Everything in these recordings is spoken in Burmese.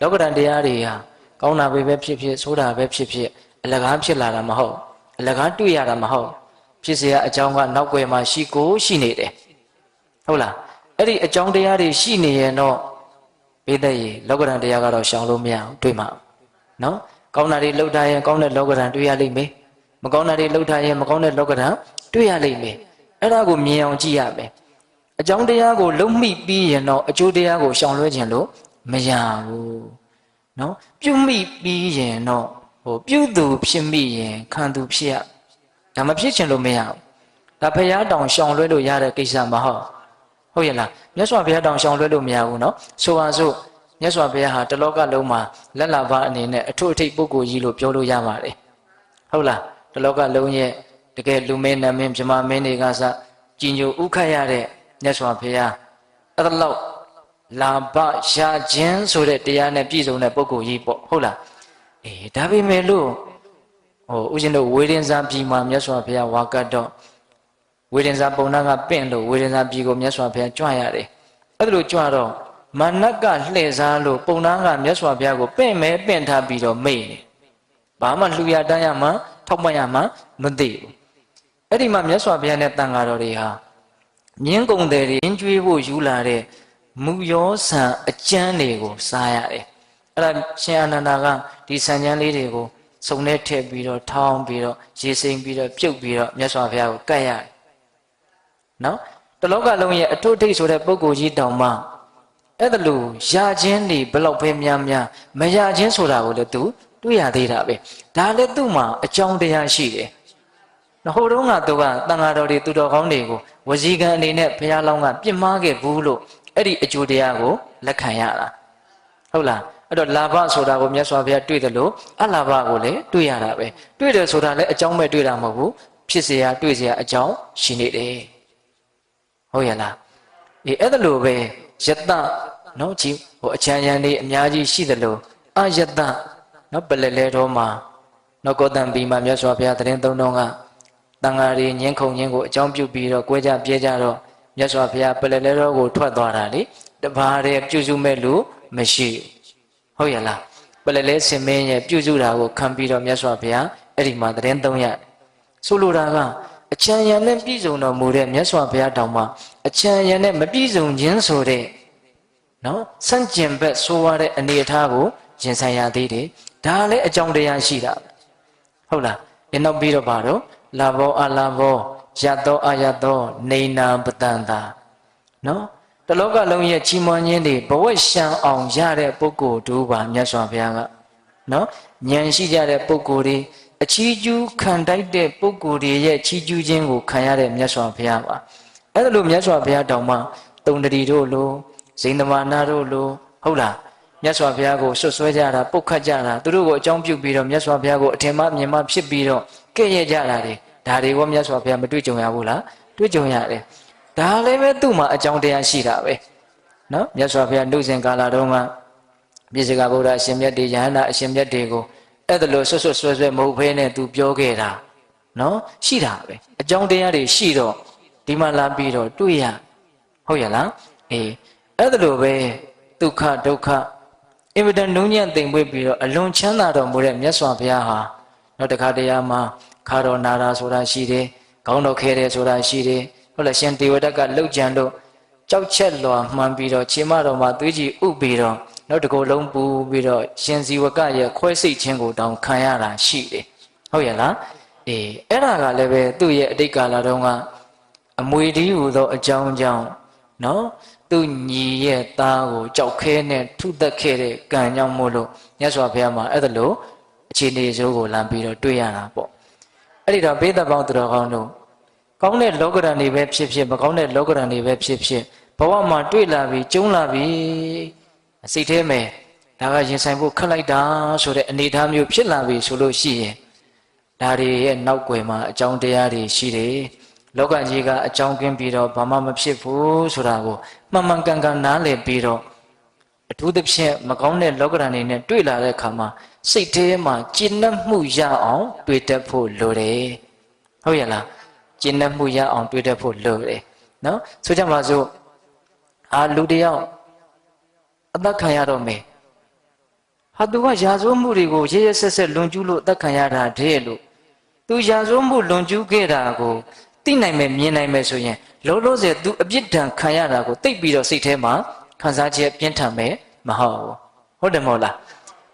လောကဓာတ်တရားတွေဟာကောင်းတာပဲပဲဖြစ်ဖြစ်ဆိုးတာပဲဖြစ်ဖြစ်အလကားဖြစ်လာတာမဟုတ်အလကားတွေ့ရတာမဟုတ်ဖြစ်เสียအကြောင်းကနောက်ွယ်မှာရှိကိုရှိနေတယ်ဟုတ်လားအဲ့ဒီအကြောင်းတရားတွေရှိနေရင်တော့ဘိသက်ရေလောကဓာတ်တရားကတော့ရှောင်လို့မရဘူးတွေ့မှာနော်ကောင်းတာတွေလှုပ်ထားရင်ကောင်းတဲ့လောကဓာတ်တွေ့ရလိမ့်မယ်မကောင်းတာတွေလှုပ်ထားရင်မကောင်းတဲ့လောကဓာတ်တွေ့ရလိမ့်မယ်အဲ့ဒါကိုမြင်အောင်ကြည့်ရမယ်အကြောင်းတရားကိုလုံမိပြီးရင်တော့အကျိုးတရားကိုရှောင်လွှဲခြင်းလို့ မရဘူးနော်ပြုမိပြီးရင်တော့ဟိုပြုသူဖြစ်မိရင်ခံသူဖြစ်ရဒါမဖြစ်ခြင်းလို့မရဘူးဒါဖရာတောင်ရှောင်လွှဲလို့ရတဲ့ကိစ္စမဟုတ်ဟုတ်ရဲ့လားမြတ်စွာဘုရားတောင်ရှောင်လွှဲလို့မရဘူးနော်ဆိုပါစို့မြတ်စွာဘုရားဟာတလောကလုံးမှာလက်လာပါအနေနဲ့အထွတ်အထိပ်ပုဂ္ဂိုလ်ကြီးလို့ပြောလို့ရပါတယ်ဟုတ်လားတလောကလုံးရဲ့တကယ်လူမင်းနမင်းမြမမင်းတွေကစကြည်ညိုဥခတ်ရတဲ့မြတ်စွာဘုရားအဲ့ဒါလောက် လာဘရှာခြင်းဆိုတဲ့တရားနဲ့ပြည့်စုံတဲ့ပုဂ္ဂိုလ်ကြီးပေါ့ဟုတ်လားအေးဒါပေမဲ့လို့ဟိုဦးဇင်းတို့ဝေဒင်စာပြည်မှာမြတ်စွာဘုရားဝါကတ်တော့ဝေဒင်စာပုံနာကပင့်လို့ဝေဒင်စာပြည်ကိုမြတ်စွာဘုရားကြွရတယ်အဲ့ဒါလိုကြွတော့မာနကလှည့်စားလို့ပုံနာကမြတ်စွာဘုရားကိုပင့်မဲပင့်ထားပြီးတော့မိတ်နေဘာမှလှူရတန်းရမှထောက်ပံ့ရမှမသိဘူးအဲ့ဒီမှာမြတ်စွာဘုရားနဲ့တန်ဃာတော်တွေဟာမြင်းကုံတယ်တွေရင်းကျွေးဖို့ယူလာတဲ့ မူရောဆံအကျမ်းတွေကိုစားရတယ်အဲ့ဒါရှင်အာနန္ဒာကဒီဆံကျမ်းလေးတွေကိုစုံနဲ့ထည့်ပြီးတော့ထောင်းပြီးတော့ရေစိမ်ပြီးတော့ပြုတ်ပြီးတော့မြတ်စွာဘုရားကိုကတ်ရတယ်နော်တလောကလုံးရဲ့အထွတ်ထိပ်ဆိုတဲ့ပုဂ္ဂိုလ်ကြီးတောင်မှအဲ့ဒါလို့ရခြင်းတွေဘလောက်ပဲများများမရခြင်းဆိုတာကိုလည်းသူတွေ့ရသေးတာပဲဒါလည်းသူ့မှာအကြောင်းတရားရှိတယ်။ဟိုတုန်းကသူကတန်ဃာတော်တွေသူတော်ကောင်းတွေကိုဝစီကံအနေနဲ့ဘုရားလောင်းကပြစ်မှားခဲ့ဘူးလို့ အဲ့ဒီအကျိုးတရားကိုလက်ခံရတာဟုတ်လားအဲ့တော့လာဘဆိုတာကိုမြတ်စွာဘုရားတွေ့တယ်လို့အလာဘကိုလည်းတွေ့ရတာပဲတွေ့တယ်ဆိုတာလည်းအကြောင်းပဲတွေ့တာမဟုတ်ဘူးဖြစ်เสียတွေ့เสียအကြောင်းရှိနေတယ်ဟုတ်ရလားအေးအဲ့ဒါလို့ပဲယတနော်ကြည့်ဟိုအချမ်းချမ်းလေးအများကြီးရှိတယ်လို့အယတနော်ပလက်လဲတော်မှာနော်ကောတံပီမှာမြတ်စွာဘုရားတရင်သုံးတော်ကတန်ဃာတွေညင်းခုန်ညင်းကိုအကြောင်းပြုပြီးတော့ကြွဲကြပြဲကြတော့ မြတ်စွာဘုရားပလက်လဲတော်ကိုထွက်သွားတာလေတပါးတည်းပြုစုမဲ့လူမရှိဟုတ်ရလားပလက်လဲစင်မင်းရဲ့ပြုစုတာကိုခံပြီးတော့မြတ်စွာဘုရားအဲ့ဒီမှာတရင်သုံးရဆိုလိုတာကအချမ်းရံနဲ့ပြည့်စုံတော်မူတဲ့မြတ်စွာဘုရားတောင်မှအချမ်းရံနဲ့မပြည့်စုံခြင်းဆိုတဲ့နော်စန့်ကျင်ဘက်ဆိုရတဲ့အနေအထားကိုရင်ဆိုင်ရသေးတယ်ဒါလည်းအကြောင်းတရားရှိတာဟုတ်လားဒီနောက်ပြီးတော့ပါတော့လာဘောအလာဘော ယတ်သောအယတ်သောနေနာပတန်တာနော်တလောကလုံးရဲ့ချီးမွမ်းခြင်းတွေဘဝရှံအောင်ရတဲ့ပုဂ္ဂိုလ်တို့ပါမြတ်စွာဘုရားကနော်ဉာဏ်ရှိကြတဲ့ပုဂ္ဂိုလ်တွေအချီးကျူးခံတိုက်တဲ့ပုဂ္ဂိုလ်တွေရဲ့ချီးကျူးခြင်းကိုခံရတဲ့မြတ်စွာဘုရားပါအဲ့ဒါလို့မြတ်စွာဘုရားတောင်မှတုံတရီတို့လိုဇိန္ဒမာနာတို့လိုဟုတ်လားမြတ်စွာဘုရားကိုဆွတ်ဆွဲကြတာပုတ်ခတ်ကြတာသူတို့ကိုအကြောင်းပြုပြီးတော့မြတ်စွာဘုရားကိုအထင်မှမြင်မှဖြစ်ပြီးတော့ကဲ့ရဲ့ကြတာတွေ ဒါတွေကိုမြတ်စွာဘုရားမတွေ့ကြုံရဘူးလားတွေ့ကြုံရတယ်ဒါလည်းပဲသူ့မှာအကြောင်းတရားရှိတာပဲနော်မြတ်စွာဘုရားနှုတ်စဉ်ကာလတုန်းကပြည့်စကဗုဒ္ဓအရှင်မြတ်တွေယဟန္တာအရှင်မြတ်တွေကိုအဲ့ဒါလို့ဆွတ်ဆွတ်ဆွဲဆွဲမဟုတ်ဘဲနဲ့သူပြောခဲ့တာနော်ရှိတာပဲအကြောင်းတရားတွေရှိတော့ဒီမှာလာပြီးတော့တွေ့ရဟုတ်ရလားအေးအဲ့ဒါလို့ပဲဒုက္ခဒုက္ခအင်မတန်နှုံးညံ့သိမ်ပွေးပြီးတော့အလွန်ချမ်းသာတော်မူတဲ့မြတ်စွာဘုရားဟာနောက်တစ်ခါတရားမှာ ခါတော်နာတာဆိုတာရှိတယ်ခေါင်းတော်ခဲတယ်ဆိုတာရှိတယ်ဟုတ်လားရှင်တေဝတကလှုပ်ကြံလို့ကြောက်ချက်လွာမှန်ပြီးတော့ခြေမတော်မှာသွေးကြီးဥပြီးတော့နောက်တစ်ကိုယ်လုံးပူပြီးတော့ရှင်ဇီဝကရဲ့ခွဲစိတ်ခြင်းကိုတောင်ခံရတာရှိတယ်ဟုတ်ရဲ့လားအေးအဲ့ဒါကလည်းပဲသူ့ရဲ့အတိတ်ကာလတုန်းကအမွေဒီဟူသောအကြောင်းကြောင့်နော်သူညီရဲ့သားကိုကြောက်ခဲနဲ့ထုသက်ခဲ့တဲ့ကံကြောင့်မို့လို့မြတ်စွာဘုရားမှာအဲ့ဒါလို့အခြေအနေစိုးကိုလမ်းပြီးတော့တွေ့ရတာပေါ့ အဲ့ဒီတော့ဘေးသက်ပေါင်းသူတော်ကောင်းတို့ကောင်းတဲ့လောကဓာတ်တွေပဲဖြစ်ဖြစ်မကောင်းတဲ့လောကဓာတ်တွေပဲဖြစ်ဖြစ်ဘဝမှာတွေ့လာပြီကျုံလာပြီစိတ်ထဲမှာဒါကရင်ဆိုင်ဖို့ခက်လိုက်တာဆိုတဲ့အနေအထားမျိုးဖြစ်လာပြီဆိုလို့ရှိရင်ဒါတွေရဲ့နောက်ွယ်မှာအကြောင်းတရားတွေရှိတယ်လောကကြီးကအကြောင်းကင်းပြီးတော့ဘာမှမဖြစ်ဘူးဆိုတာကိုမှန်မှန်ကန်ကန်နားလည်ပြီးတော့အထူးသဖြင့်မကောင်းတဲ့လောကဓာတ်တွေနဲ့တွေ့လာတဲ့အခါမှာ စိတ်ထဲမှာကျဉ်နှံ့မှုရအောင် တွေ့တတ်ဖို့လိုတယ်ဟုတ်ရဲ့လားကျဉ်နှံ့မှုရအောင် တွေ့တတ်ဖို့လိုတယ်နော်ဆိုကြပါစို့အာလူတယောက်အသက်ခံရတော့မယ်ဟာသူကရာဇဝတ်မှုတွေကိုရရဆက်ဆက်လွန်ကျူးလို့အသက်ခံရတာတဲ့လို့သူရာဇဝတ်မှုလွန်ကျူးခဲ့တာကိုသိနိုင်မယ်မြင်နိုင်မယ်ဆိုရင်လောလောဆယ်သူအပြစ်ဒဏ်ခံရတာကိုသိပ်ပြီးတော့စိတ်ထဲမှာခံစားချက်ပြင်းထန်မယ်မဟုတ်ဘူးဟုတ်တယ်မဟုတ်လား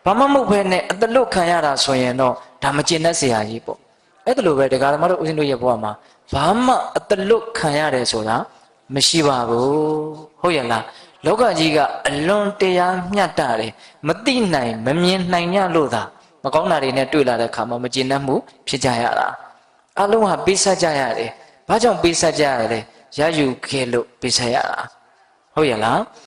ဘာမှမဟုတ်ဘဲနဲ့အတလွတ်ခံရတာဆိုရင်တော့ဒါမကျင်တတ်စရာကြီးပေါ့အဲ့ဒါလိုပဲတရားဓမ္မတို့ဦးဇင်းတို့ရဲ့ဘဝမှာဘာမှအတလွတ်ခံရတယ်ဆိုတာမရှိပါဘူးဟုတ်ရဲ့လားလောကကြီးကအလွန်တရားမျှတတယ်မသိနိုင်မမြင်နိုင်ရလို့သာမကောင်းတာတွေနဲ့တွေ့လာတဲ့အခါမှာမကျေနပ်မှုဖြစ်ကြရတာအလုံးဟာပေးဆက်ကြရတယ်ဘာကြောင့်ပေးဆက်ကြရလဲရယူခဲ့လို့ပေးဆက်ရတာဟုတ်ရဲ့လား